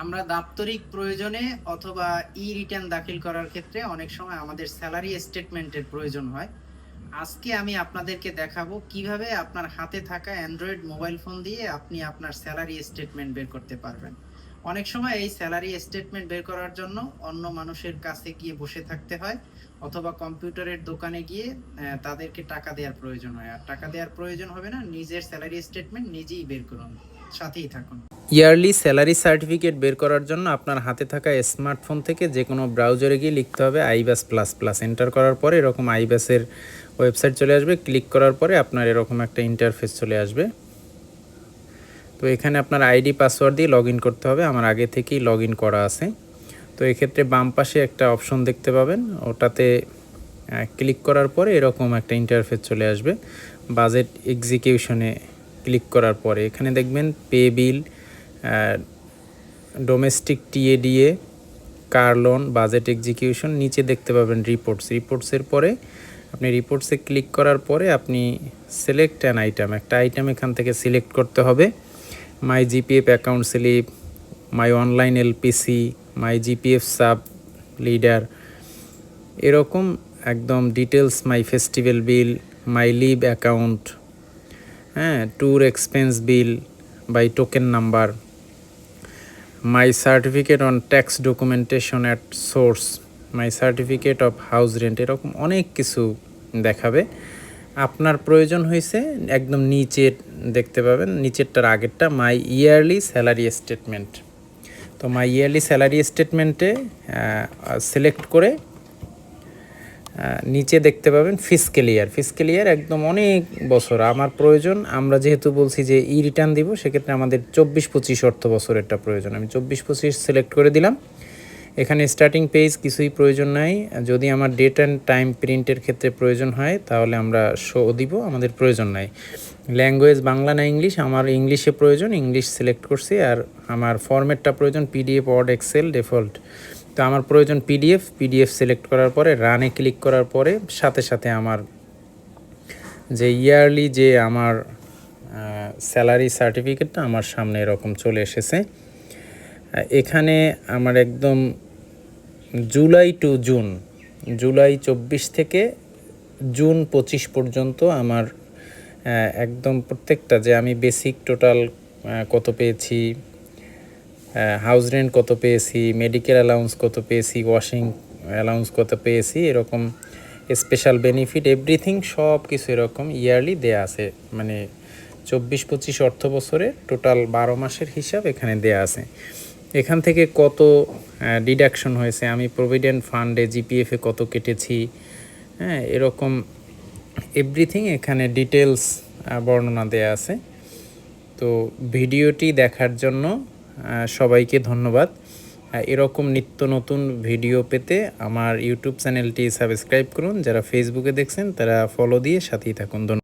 আমরা দাপ্তরিক প্রয়োজনে অথবা ই রিটার্ন দাখিল করার ক্ষেত্রে অনেক সময় আমাদের স্যালারি স্টেটমেন্টের প্রয়োজন হয়। আজকে আমি আপনাদেরকে দেখাবো কীভাবে আপনার হাতে থাকা অ্যান্ড্রয়েড মোবাইল ফোন দিয়ে আপনি আপনার স্যালারি স্টেটমেন্ট বের করতে পারবেন। অনেক সময় এই স্যালারি স্টেটমেন্ট বের করার জন্য অন্য মানুষের কাছে গিয়ে বসে থাকতে হয় অথবা কম্পিউটারের দোকানে গিয়ে তাদেরকে টাকা দেওয়ার প্রয়োজন হয়। আর টাকা দেওয়ার প্রয়োজন হবে না, নিজের স্যালারি স্টেটমেন্ট নিজেই বের করুন, সাথেই থাকুন। ইয়ারলি স্যালারি সার্টিফিকেট বের করার জন্য আপনার হাতে থাকা স্মার্টফোন থেকে যে কোনো ব্রাউজারে গিয়ে লিখতে হবে আইবাস প্লাস প্লাস এন্টার করার পরে এরকম আইবাসের ওয়েবসাইট চলে আসবে। ক্লিক করার পরে আপনার এরকম একটা ইন্টারফেস চলে আসবে। তো এখানে আপনার আইডি, পাসওয়ার্ড দিয়ে লগ করতে হবে। আমার আগে থেকেই লগ করা আছে। তো এক্ষেত্রে বাম পাশে একটা অপশন দেখতে পাবেন। ওটাতে ক্লিক করার পরে এরকম একটা ইন্টারফেস চলে আসবে। বাজেট এক্সিকিউশনে ক্লিক করার পরে। এখানে দেখবেন pay bill domestic TA DA car loan budget execution নিচে দেখতে পাবেন রিপোর্টস রিপোর্টসের পরে, আপনি রিপোর্টসে ক্লিক করার পরে আপনি সিলেক্ট অ্যান আইটেম একটা আইটেম এখান থেকে সিলেক্ট করতে হবে। My GPF account slip my online LPC my GPF sub ledger এরকম একদম details my festival bill my leave account হ্যাঁ tour expense bill by token number my certificate on tax documentation at source my certificate of house rent এরকম অনেক কিছু দেখাবে। আপনার প্রয়োজন হয়েছে একদম নিচে দেখতে পাবেন। নিচেরটার আগেরটা মাই ইয়ারলি স্যালারি স্টেটমেন্ট তো মাই ইয়ারলি স্যালারি স্টেটমেন্টে সিলেক্ট করে নিচে দেখতে পাবেন ফিসকেল ইয়ার ফিসকেল ইয়ার একদম অনেক বছর। আমার প্রয়োজন, আমরা যেহেতু বলছি যে ই রিটার্ন দিব, সেক্ষেত্রে আমাদের চব্বিশ পঁচিশ অর্থ বছরেরটা প্রয়োজন। আমি চব্বিশ পঁচিশ সিলেক্ট করে দিলাম। এখানে স্টার্টিং পেজ কিছুই প্রয়োজন নাই। যদি আমার ডেট অ্যান্ড টাইম প্রিন্টের ক্ষেত্রে প্রয়োজন হয়, তাহলে আমরা শো দিব, আমাদের প্রয়োজন নাই। ল্যাঙ্গুয়েজ বাংলা না ইংলিশ আমার ইংলিশে প্রয়োজন ইংলিশ সিলেক্ট করছি, আর আমার ফরম্যাটটা প্রয়োজন পিডিএফ ওয়ার্ড এক্সেল ডিফল্ট তো আমার প্রয়োজন পিডিএফ পিডিএফ সিলেক্ট করার পরে রানে ক্লিক করার পরে, সাথে সাথে আমার যে ইয়ারলি যে আমার স্যালারি সার্টিফিকেটটা আমার সামনে এরকম চলে এসেছে। এখানে আমার একদম জুলাই টু জুন, জুলাই চব্বিশ থেকে জুন পঁচিশ পর্যন্ত আমার একদম প্রত্যেকটা যে আমি বেসিক টোটাল কত পেয়েছি হাউস রেন্ট কত পেয়েছি মেডিকেল অ্যালাউন্স কত পেয়েছি ওয়াশিং অ্যালাউন্স কত পেয়েছি, এরকম স্পেশাল বেনিফিট এভরিথিং সব কিছু এরকম ইয়ারলি দেয়া আছে। মানে চব্বিশ পঁচিশ অর্থ বছরে টোটাল বারো মাসের হিসাব এখানে দেয়া আছে। এখান থেকে কত ডিডাকশন হয়েছে? আমি প্রভিডেন্ট ফান্ডে জিপিএফে কত কেটেছি? হ্যাঁ এরকম এভরিথিং এখানে ডিটেলস বর্ণনা দেয়া আছে। তো ভিডিওটি দেখার জন্য সবাইকে ধন্যবাদ। এরকম নিত্য নতুন ভিডিও পেতে আমার ইউটিউব চ্যানেলটি সাবস্ক্রাইব করুন। যারা ফেসবুকে দেখছেন, তারা ফলো দিয়ে সাথেই থাকুন। ধন্যবাদ।